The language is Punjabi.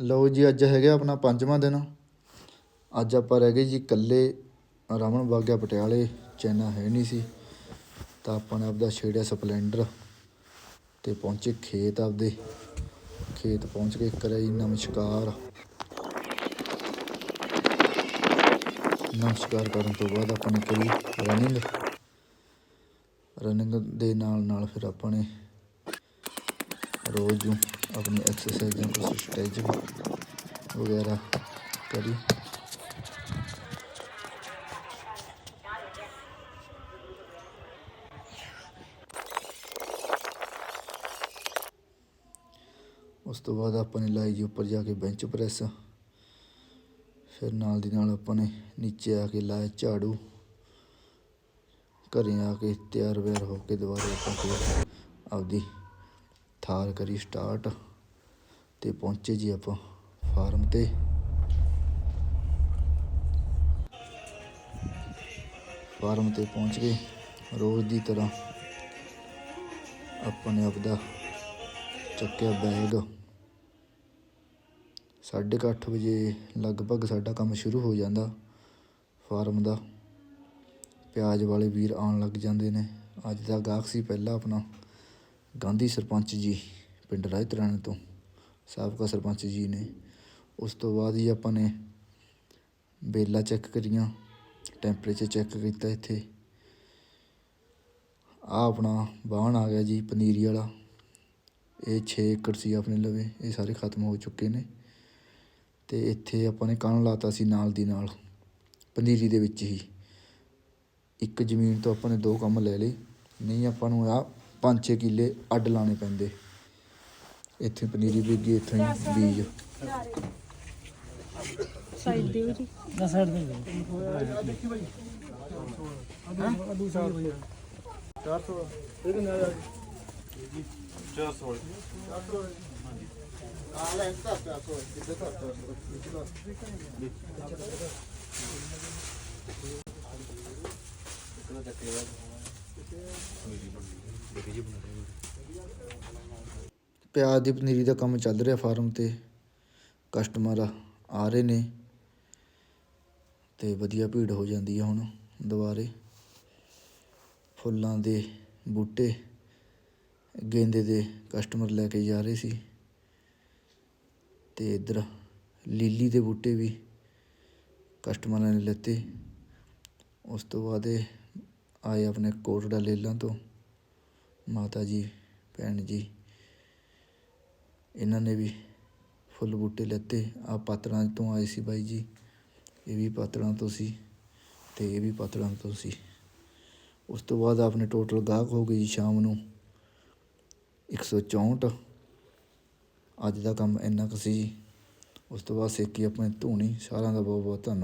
ਲਓ ਜੀ, ਅੱਜ ਹੈਗਾ ਆਪਣਾ ਪੰਜਵਾਂ ਦਿਨ। ਅੱਜ ਆਪਾਂ ਰਹਿ ਗਏ ਜੀ ਇਕੱਲੇ ਰਮਨ ਬਾਗਿਆ ਪਟਿਆਲੇ, ਚੈਨਾ ਹੈ ਨਹੀਂ ਸੀ। ਤਾਂ ਆਪਾਂ ਨੇ ਆਪਦਾ ਛੇੜਿਆ ਸਪਲੈਂਡਰ ਤੇ ਪਹੁੰਚੇ ਖੇਤ ਆਪਦੇ। ਖੇਤ ਪਹੁੰਚ ਕੇ ਕਰਿਆ ਜੀ ਨਮਸਕਾਰ। ਨਮਸਕਾਰ ਕਰਨ ਤੋਂ ਬਾਅਦ ਆਪਾਂ ਨੇ ਕਰੀ ਰਨਿੰਗ ਰਨਿੰਗ ਦੇ ਨਾਲ ਨਾਲ ਫਿਰ ਆਪਾਂ ਨੇ ਰੋਜ਼ ਨੂੰ ਆਪਣੀ ਐਕਸਰਸਾਈਜ਼ਾਂ ਕੁਝ ਸਟੈਚਿੰਗ ਵਗੈਰਾ ਕਰੀ। ਉਸ ਤੋਂ ਬਾਅਦ ਆਪਾਂ ਨੇ ਲਾਈ ਜੀ ਉੱਪਰ ਜਾ ਕੇ ਬੈਂਚ ਪ੍ਰੈਸ ਫਿਰ ਨਾਲ ਦੀ ਨਾਲ ਆਪਾਂ ਨੇ ਨੀਚੇ ਆ ਕੇ ਲਾਇਆ ਝਾੜੂ। ਘਰੇ ਆ ਕੇ ਤਿਆਰ ਵਿਆਰ ਹੋ ਕੇ ਦੁਬਾਰਾ ਆਪਾਂ ਆਪਦੀ ਥਾਰ ਕਰੀ ਸਟਾਰਟ ਤੇ ਪਹੁੰਚੇ ਜੀ ਆਪਾਂ ਫਾਰਮ ਤੇ। ਫਾਰਮ ਤੇ ਪਹੁੰਚ ਗਏ। ਰੋਜ਼ ਦੀ ਤਰ੍ਹਾਂ ਆਪਣੇ ਆਪ ਦਾ ਚੱਕਿਆ ਬੈਗ ਸਾਢੇ ਕੁ ਅੱਠ ਵਜੇ ਲਗਭਗ ਸਾਡਾ ਕੰਮ ਸ਼ੁਰੂ ਹੋ ਜਾਂਦਾ ਫਾਰਮ ਦਾ। ਪਿਆਜ਼ ਵਾਲੇ ਵੀਰ ਆਉਣ ਲੱਗ ਜਾਂਦੇ ਨੇ। ਅੱਜ ਦਾ ਗਾਹਕ ਸੀ ਪਹਿਲਾਂ ਆਪਣਾ। ਗਾਂਧੀ ਸਰਪੰਚ ਜੀ ਪਿੰਡ ਰਾਇਤਰਾਣੇ ਤੋਂ, ਸਾਬਕਾ ਸਰਪੰਚ ਜੀ ਨੇ। ਉਸ ਤੋਂ ਬਾਅਦ ਜੀ ਆਪਾਂ ਨੇ ਬੇਲਾ ਚੈੱਕ ਕਰੀਆਂ ਟੈਂਪਰੇਚਰ ਚੈੱਕ ਕੀਤਾ ਇੱਥੇ। ਆ ਆਪਣਾ ਬਾਣ ਆ ਗਿਆ ਜੀ, ਪਨੀਰੀ ਵਾਲਾ। ਇਹ 6 ਏਕੜ ਸੀ ਆਪਣੇ ਲਵੇ, ਇਹ ਸਾਰੇ ਖਤਮ ਹੋ ਚੁੱਕੇ ਨੇ। ਤੇ ਇੱਥੇ ਆਪਾਂ ਨੇ ਕਣ ਲਾਤਾ ਸੀ ਨਾਲ ਦੀ ਨਾਲ, ਪਨੀਰੀ ਦੇ ਵਿੱਚ ਹੀ। ਇੱਕ ਜ਼ਮੀਨ ਤੋਂ ਆਪਾਂ ਨੇ ਦੋ ਕੰਮ ਲੈ ਲਏ। ਨਹੀਂ ਆਪਾਂ ਨੂੰ ਆ 5-6 ਕਿੱਲੇ ਅੱਡ ਲਾਣੇ ਪੈਂਦੇ। ਇੱਥੇ ਪਨੀਰੀ ਬੀਜੀ। ਇੱਥੋਂ ਹੀ। ਬੀਜ ਸਾਈਡ ਦੇ ਜੀ ਨਾ ਸਾਈਡ ਦੇ ਪਿਆਜ਼ ਦੀ ਪਨੀਰੀ ਦਾ ਕੰਮ ਚੱਲ ਰਿਹਾ ਫਾਰਮ ਤੇ। ਕਸਟਮਰ ਆ ਰਹੇ ਨੇ ਤੇ ਵਧੀਆ ਭੀੜ ਹੋ ਜਾਂਦੀ ਹੈ ਹੁਣ ਦੁਬਾਰੇ। ਫੁੱਲਾਂ ਦੇ ਬੂਟੇ, ਗੇਂਦੇ ਦੇ ਕਸਟਮਰ ਲੈ ਕੇ ਜਾ ਰਹੇ ਸੀ। ਤੇ ਇੱਧਰ ਲੀਲੀ ਦੇ ਬੂਟੇ ਵੀ ਕਸਟਮਰਾਂ ਨੇ ਲੈਤੇ। ਉਸ ਤੋਂ ਬਾਅਦ ਇਹ ਆਏ ਆਪਣੇ ਕੋਟੜਾ ਲੇਲਾਂ ਤੋਂ। ਮਾਤਾ ਜੀ, ਭੈਣ ਜੀ, ਇਹਨਾਂ ਨੇ ਵੀ ਫੁੱਲ ਬੂਟੇ ਲੈਤੇ। ਆ ਪਾਤੜਾਂ ਤੋਂ ਆਏ ਸੀ ਬਾਈ ਜੀ। ਇਹ ਵੀ ਪਾਤੜਾਂ ਤੋਂ ਸੀ ਤੇ ਇਹ ਵੀ ਪਾਤੜਾਂ ਤੋਂ ਸੀ। ਉਸ ਤੋਂ ਬਾਅਦ ਆਪਣੇ ਟੋਟਲ ਗਾਹਕ ਹੋ ਗਏ ਜੀ ਸ਼ਾਮ ਨੂੰ 164 ਅੱਜ ਦਾ ਕੰਮ ਇੰਨਾ ਕੁ ਸੀ ਜੀ। ਉਸ ਤੋਂ ਬਾਅਦ ਸੇਕੀ ਆਪਣੇ ਧੂਣੀ, ਸਾਰਿਆਂ ਦਾ ਬਹੁਤ ਬਹੁਤ ਧੰਨਵਾਦ।